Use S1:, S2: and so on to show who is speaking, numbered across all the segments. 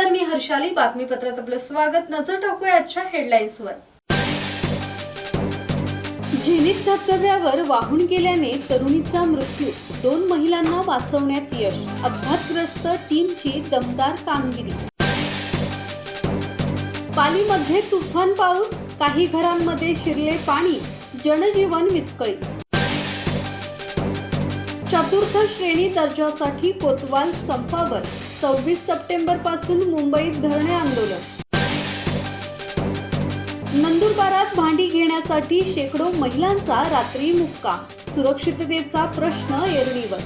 S1: नमस्कार मी हर्षाली. बातमीपत्रात आपलं स्वागत. नजर टाकूया आजच्या हेडलाईन्सवर. झेनित धबधब्यावर वाहून गेल्याने तरुणीचा मृत्यू. दोन महिलांना वाचवण्यात यश. अपघातग्रस्त टीमची दमदार कामगिरी. पालीमध्ये तुफान पाऊस. काही घरांमध्ये शिरले पाणी. जनजीवन विस्कळीत. चतुर्थ श्रेणी दर्जासाठी कोतवाल संपावर. सव्वीस सप्टेंबरपासून मुंबईत धरणे आंदोलन. नंदुरबारात भांडी घेण्यासाठी शेकडो महिलांचा रात्री मुक्का सुरक्षिततेचा प्रश्न एरणीवर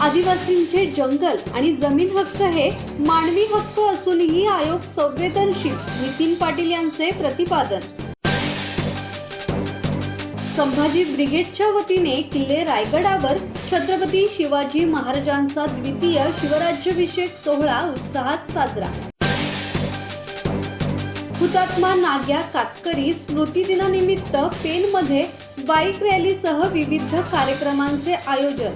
S1: आदिवासींचे जंगल आणि जमीन हक्क हे मानवी हक्क असूनही आयोग संवेदनशील. नितीन पाटील यांचे प्रतिपादन. संभाजी ब्रिगेडच्या वतीने किल्ले रायगडावर छत्रपती शिवाजी महाराजांचा द्वितीय शिवराज्याभिषेक सोहळा उत्साहात साजरा. हुतात्मा नाग्या कातकरी स्मृती दिनानिमित्त पेनमध्ये बाईक रॅलीसह विविध कार्यक्रमांचे आयोजन.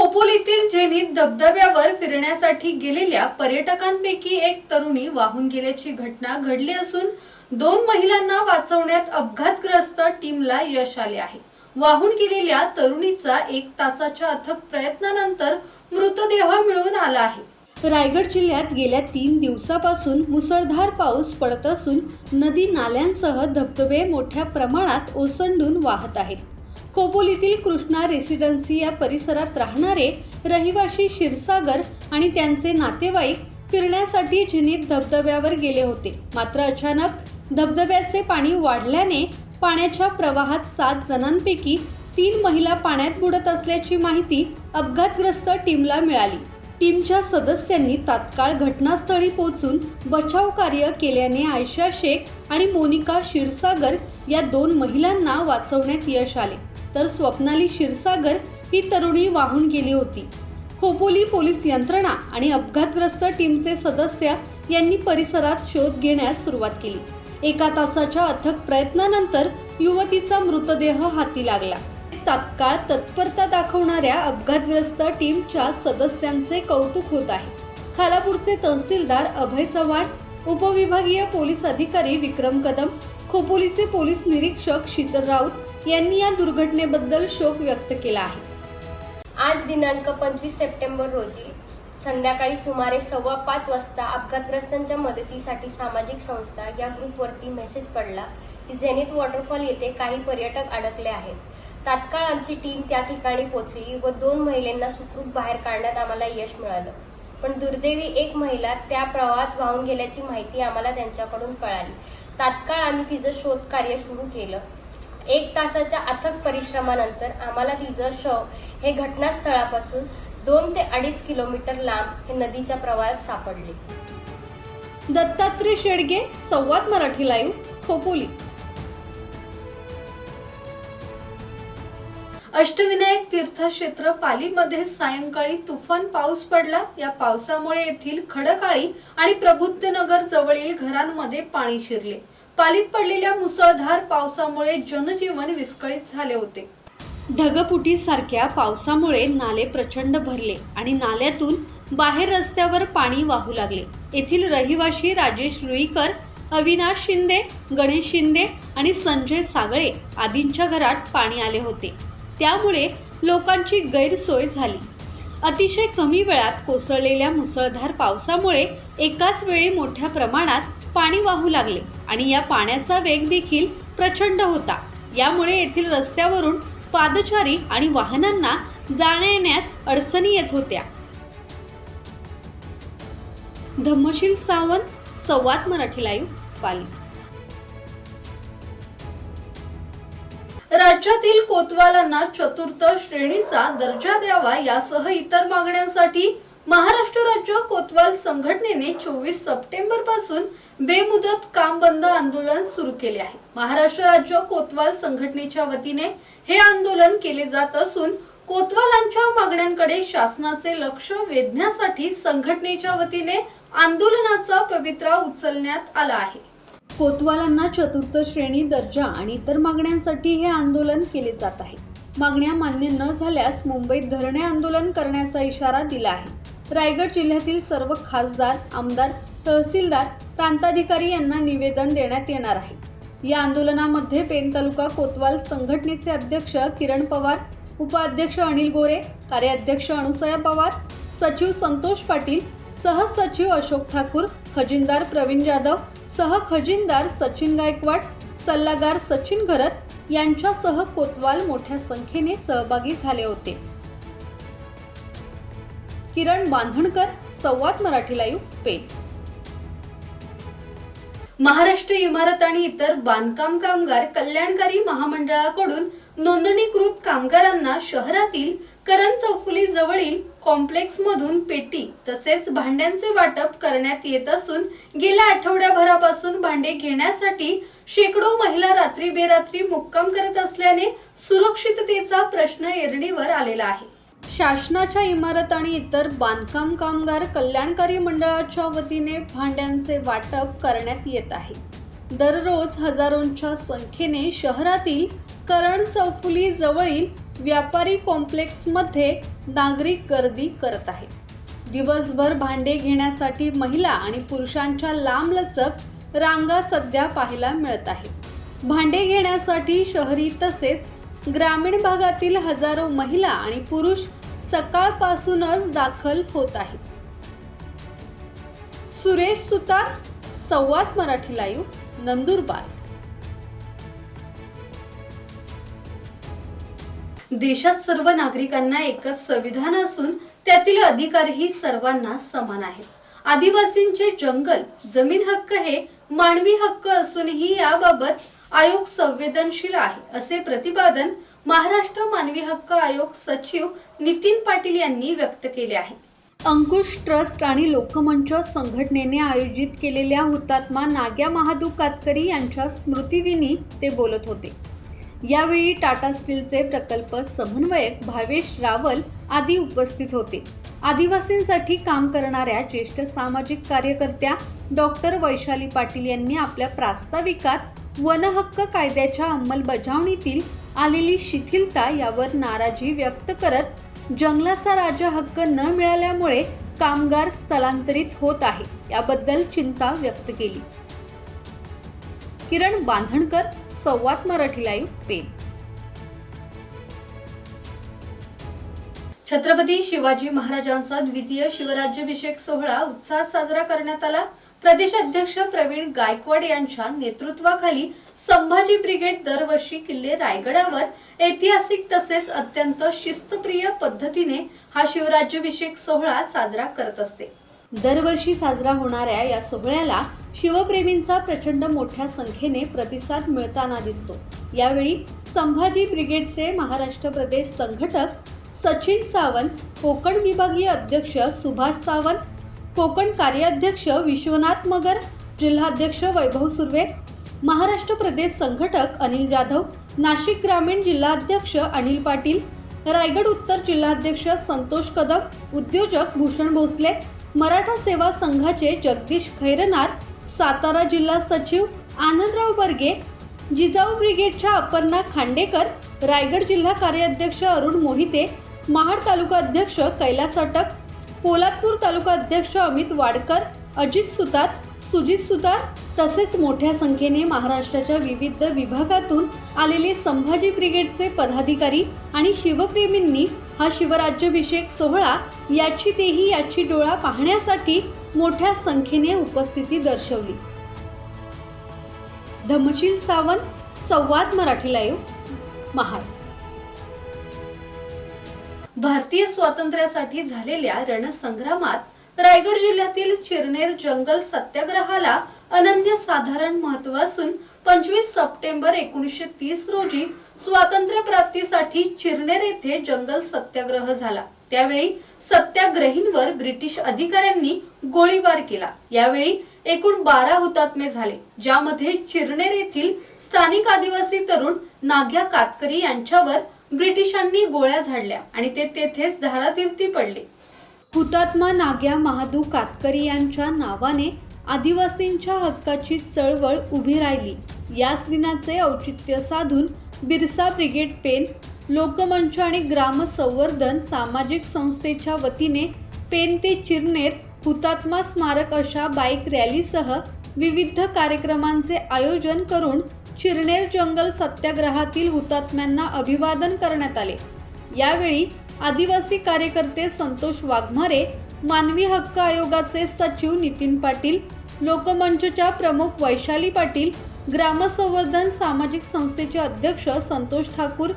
S1: खोपोलीतील जेनीत धबधब्यावर फिरण्यासाठी गेलेल्या पर्यटकांपैकी एक तरुणी वाहून गेल्याची घटना घडली असून दोन महिलांना वाचवण्यात अपघातग्रस्त टीमला यश आले आहे. वाहून गेलेल्या तरुणीचा एक तासाच्या अथक प्रयत्नानंतर मृतदेह मिळून आला आहे. रायगड जिल्ह्यात गेल्या तीन दिवसापासून मुसळधार पाऊस पडत असून नदी नाल्यांसह धबधबे मोठ्या प्रमाणात ओसंडून वाहत आहेत. खोपोलीतील कृष्णा रेसिडेन्सी या परिसरात राहणारे रहिवासी क्षीरसागर आणि त्यांचे नातेवाईक फिरण्यासाठी झिनीत धबधब्यावर गेले होते. मात्र अचानक धबधब्याचे पाणी वाढल्याने पाण्याच्या प्रवाहात सात जणांपैकी तीन महिला पाण्यात बुडत असल्याची माहिती अपघातग्रस्त टीमला मिळाली. टीमच्या सदस्यांनी तात्काळ घटनास्थळी पोहोचून बचाव कार्य केल्याने आयशा शेख आणि मोनिका क्षीरसागर या दोन महिलांना वाचवण्यात यश आले. तर स्वप्नाली क्षीरसागर ही तरुणी वाहून गेली होती. खोपोली पोलीस यंत्रणा आणि अपघातग्रस्त टीमचे सदस्य यांनी परिसरात शोध घेण्यास सुरुवात केली. एका तासाच्या अथक प्रयत्नानंतर युवतीचा मृतदेह हाती लागला. तात्काळ तत्परता दाखवणाऱ्या अपघातग्रस्त टीमच्या सदस्यांचे कौतुक होत आहे. खालापूरचे तहसीलदार अभय चव्हाण उपविभागीय पोलीस अधिकारी विक्रम कदम खोपोलीचे पोलीस निरीक्षक शीतल राऊत यांनी या दुर्घटनेबद्दल शोक व्यक्त केला आहे.
S2: आज दिनांक पंचवीस सप्टेंबर रोजी संध्याकाळी सुमारे सव्वा पाच वाजता अपघातग्रस्तांच्या मदतीसाठी सामाजिक संस्था या ग्रुपवरती मेसेज पडला की झेनित वॉटरफॉल येथे काही पर्यटक अडकले आहेत. तात्काळ आमची टीम त्या ठिकाणी पोहोचली व दोन महिलांना सुखरूप बाहेर काढण्यात आम्हाला यश मिळालं. पण दुर्दैवी एक महिला त्या प्रवाहात वाहून गेल्याची माहिती आम्हाला त्यांच्याकडून कळाली. तात्काळ आम्ही तिचं शोध कार्य सुरू केलं. एक तासाच्या अथक परिश्रमानंतर आम्हाला तिचं शव हे घटनास्थळापासून दोन ते अडीच किलोमीटर लांब हे नदीच्या प्रवाहात सापडले.
S1: दत्तात्रय शेडगे संवाद मराठी लाईव्ह खोपोली. अष्टविनायक तीर्थक्षेत्र पालीमध्ये सायंकाळी तुफान पाऊस पडला. या पावसामुळे येथील खडकाळी आणि प्रबुद्धनगर जवळील घरांमध्ये पाणी शिरले. पालीत पडलेल्या मुसळधार पावसामुळे जनजीवन विस्कळीत झाले होते. ढगपुटीसारख्या पावसामुळे नाले प्रचंड भरले आणि नाल्यातून बाहेर रस्त्यावर पाणी वाहू लागले. येथील रहिवाशी राजेश रुईकर अविनाश शिंदे गणेश शिंदे आणि संजय सागळे आदींच्या घरात पाणी आले होते. त्यामुळे लोकांची गैरसोय झाली. अतिशय कमी वेळात कोसळलेल्या मुसळधार पावसामुळे एकाच वेळी मोठ्या प्रमाणात पाणी वाहू लागले आणि या पाण्याचा वेग देखील प्रचंड होता. यामुळे येथील रस्त्यावरून पादचारी आणि वाहनांना जाण्या येण्यास अडचणी येत होत्या. धम्मशील सावंत संवाद मराठी लाईव्ह पाली. राज्यातील कोतवालांना चतुर्थ श्रेणीचा दर्जा द्यावा यासह इतर मागण्यांसाठी महाराष्ट्र राज्य कोतवाल संघटनेने चोवीस सप्टेंबरपासून बेमुदत काम बंद आंदोलन सुरू केले आहे. महाराष्ट्र राज्य कोतवाल संघटनेच्या वतीने हे आंदोलन केले जात असून कोतवालांच्या मागण्यांकडे शासनाचे लक्ष वेधण्यासाठी संघटनेच्या वतीने आंदोलनाचा पवित्रा उचलण्यात आला आहे. कोतवालांना चतुर्थ श्रेणी दर्जा आणि इतर मागण्यांसाठी हे आंदोलन केले जात आहे. मागण्या मान्य न झाल्यास मुंबईत धरणे आंदोलन करण्याचा इशारा दिला आहे. रायगड जिल्ह्यातील सर्व खासदार आमदार तहसीलदार प्रांताधिकारी यांना निवेदन देण्यात येणार आहे. या आंदोलनामध्ये पेन तालुका कोतवाल संघटनेचे अध्यक्ष किरण पवार उपाध्यक्ष अनिल गोरे कार्याध्यक्ष अनुसया पवार सचिव संतोष पाटील सहसचिव अशोक ठाकूर खजिनदार प्रवीण जाधव सह खजिनदार सचिन गायकवाड सल्लागार सचिन घरत यांच्यासह कोतवाल मोठ्या संख्येने सहभागी झाले होते. किरण बांधणकर संवाद मराठी लाईव्ह पेन महाराष्ट्र इमारत आणि इतर बांधकाम कामगार कल्याणकारी महामंडळाकडून नोंदणीकृत कामगारांना शहरातील करण चौफुली जवळील कॉम्प्लेक्स मधून पेटी तसेच भांड्यांचे वाटप करण्यात येत असून गेल्या आठवड्याभरापासून भांडे घेण्यासाठी शेकडो महिला रात्री बेरात्री मुक्काम करत असल्याने सुरक्षिततेचा प्रश्न एरणीवर आलेला आहे. शासनाच्या इमारत आणि इतर बांधकाम कामगार कल्याणकारी मंडळाच्या वतीने भांड्यांचे वाटप करण्यात येत आहे. दररोज हजारोंच्या संख्येने शहरातील करण चौफुली जवळील व्यापारी कॉम्प्लेक्समध्ये नागरिक गर्दी करत आहेत. दिवसभर भांडे घेण्यासाठी महिला आणि पुरुषांच्या लांबलचक रांगा सध्या पाहायला मिळत आहे भांडे घेण्यासाठी शहरी तसेच ग्रामीण भागातील हजारो महिला आणि पुरुष सकाळपासूनच दाखल होत आहेत. सुरेश सुतार संवाद मराठी लाईव्ह नंदुरबार. देशात सर्व नागरिकांना एकच संविधान असून त्यातील अधिकारही सर्वांना समान आहेत. आदिवासींचे जंगल जमीन हक्क हे मानवी हक्क असूनही याबाबत आयोग संवेदनशील आहे असे प्रतिपादन महाराष्ट्र मानवी हक्क आयोग सचिव नितीन पाटील यांनी व्यक्त केले आहे. अंकुश ट्रस्ट आणि लोकमंच संघटनेने आयोजित केलेल्या हुतात्मा नाग्या महादू कातकरी यांच्या स्मृतिदिनी ते बोलत होते. यावेळी टाटा स्टीलचे प्रकल्प समन्वयक भावेश रावल आदी उपस्थित होते. आदिवासींसाठी काम करणाऱ्या ज्येष्ठ सामाजिक कार्यकर्त्या डॉक्टर वैशाली पाटील यांनी आपल्या प्रास्ताविकात वनहक्क कायद्याच्या अंमलबजावणीतील आलेली शिथिलता यावर नाराजी व्यक्त करत जंगलाचा राजा हक्क न मिळाल्यामुळे कामगार स्थलांतरित होत आहे याबद्दल चिंता व्यक्त केली. किरण बांधणकर संवाद मराठी लाईव्ह पेन. छत्रपती शिवाजी महाराजांचा द्वितीय शिवराज्याभिषेक सोहळा उत्साहात साजरा करण्यात आला. प्रदेश अध्यक्ष प्रवीण गायकवाड यांच्या नेतृत्वाखाली संभाजी ब्रिगेड दरवर्षी किल्ले रायगडावर ऐतिहासिक तसेच अत्यंत शिस्तप्रिय पद्धतीने हा शिवराज्याभिषेक सोहळा साजरा करत असते. दरवर्षी साजरा होणाऱ्या या सोहळ्याला शिवप्रेमींचा प्रचंड मोठ्या संख्येने प्रतिसाद मिळताना दिसतो. यावेळी संभाजी ब्रिगेडचे महाराष्ट्र प्रदेश संघटक सचिन सावंत कोकण विभागीय अध्यक्ष सुभाष सावंत कोकण कार्याध्यक्ष विश्वनाथ मगर जिल्हाध्यक्ष वैभव सुर्वे महाराष्ट्र प्रदेश संघटक अनिल जाधव नाशिक ग्रामीण जिल्हाध्यक्ष अनिल पाटील रायगड उत्तर जिल्हाध्यक्ष संतोष कदम उद्योजक भूषण भोसले मराठा सेवा संघाचे जगदीश खैरनार सातारा जिल्हा सचिव आनंदराव बर्गे जिजाऊ ब्रिगेडच्या अपर्णा खांडेकर रायगड जिल्हा कार्याध्यक्ष अरुण मोहिते महाड तालुका अध्यक्ष कैलास अटक पोलादपूर तालुका अध्यक्ष अमित वाडकर अजित सुतार सुजित सुतार तसेच मोठ्या संख्येने महाराष्ट्राच्या विविध विभागातून आलेले संभाजी ब्रिगेडचे पदाधिकारी आणि शिवप्रेमींनी हा शिवराज्याभिषेक सोहळा याची तेही याची डोळा पाहण्यासाठी मोठ्या संख्येने उपस्थिती दर्शवली. धमशील सावंत संवाद मराठी लाईव्ह महाड. भारतीय स्वातंत्र्यासाठी झालेल्या रणसंग्रामात रायगड जिल्ह्यातील चिरनेर जंगल सत्याग्रहाला अनन्य साधारण महत्त्व असून पंचवीस सप्टेंबर एकोणीसशे तीस रोजी स्वातंत्र्य प्राप्तीसाठी चिरनेर येथे जंगल सत्याग्रह झाला. त्यावेळी सत्याग्रहींवर ब्रिटिश अधिकाऱ्यांनी गोळीबार केला. यावेळी एकूण बारा हुतात्मे झाले ज्यामध्ये चिरनेर येथील स्थानिक आदिवासी तरुण नाग्या कातकरी यांच्यावर ब्रिटिशांनी गोळ्या झाडल्या आणि ते तेथेच धारातीर्थी पडले. हुतात्मा नाग्या महादू कातकरी यांच्या नावाने आदिवासींच्या हक्काची चळवळ उभी राहिली. याच दिनाचे औचित्य साधून बिरसा ब्रिगेड पेन लोकमंच आणि ग्रामसंवर्धन सामाजिक संस्थेच्या वतीने पेन ते चिरनेर हुतात्मा स्मारक अशा बाईक रॅलीसह विविध कार्यक्रमांचे आयोजन करून चिरनेर जंगल सत्याग्रहातील हुतात्म्यांना अभिवादन करण्यात आले. यावेळी आदिवासी कार्यकर्ते संतोष वाघमारे मानवी हक्क आयोगाचे सचिव नितीन पाटील लोकमंचच्या प्रमुख वैशाली पाटील ग्रामसंवर्धन सामाजिक संस्थेचे अध्यक्ष संतोष ठाकूर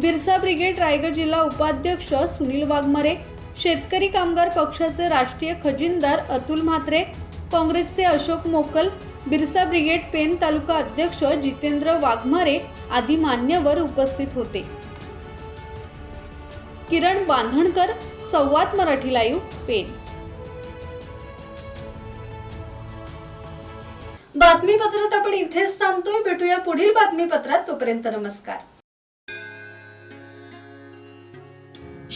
S1: बिरसा ब्रिगेड रायगड जिल्हा उपाध्यक्ष सुनील वाघमारे शेतकरी कामगार पक्षाचे राष्ट्रीय खजिनदार अतुल म्हात्रे काँग्रेसचे अशोक मोकल बिरसा ब्रिगेड पेन तालुका अध्यक्ष जितेंद्र वाघमारे आदी मान्यवर उपस्थित होते. किरण बांधणकर संवाद मराठी लाईव्ह पेन बातमीपत्रात आपण इथेच थांबतोय. भेटूया पुढील बातमीपत्रात. तोपर्यंत नमस्कार.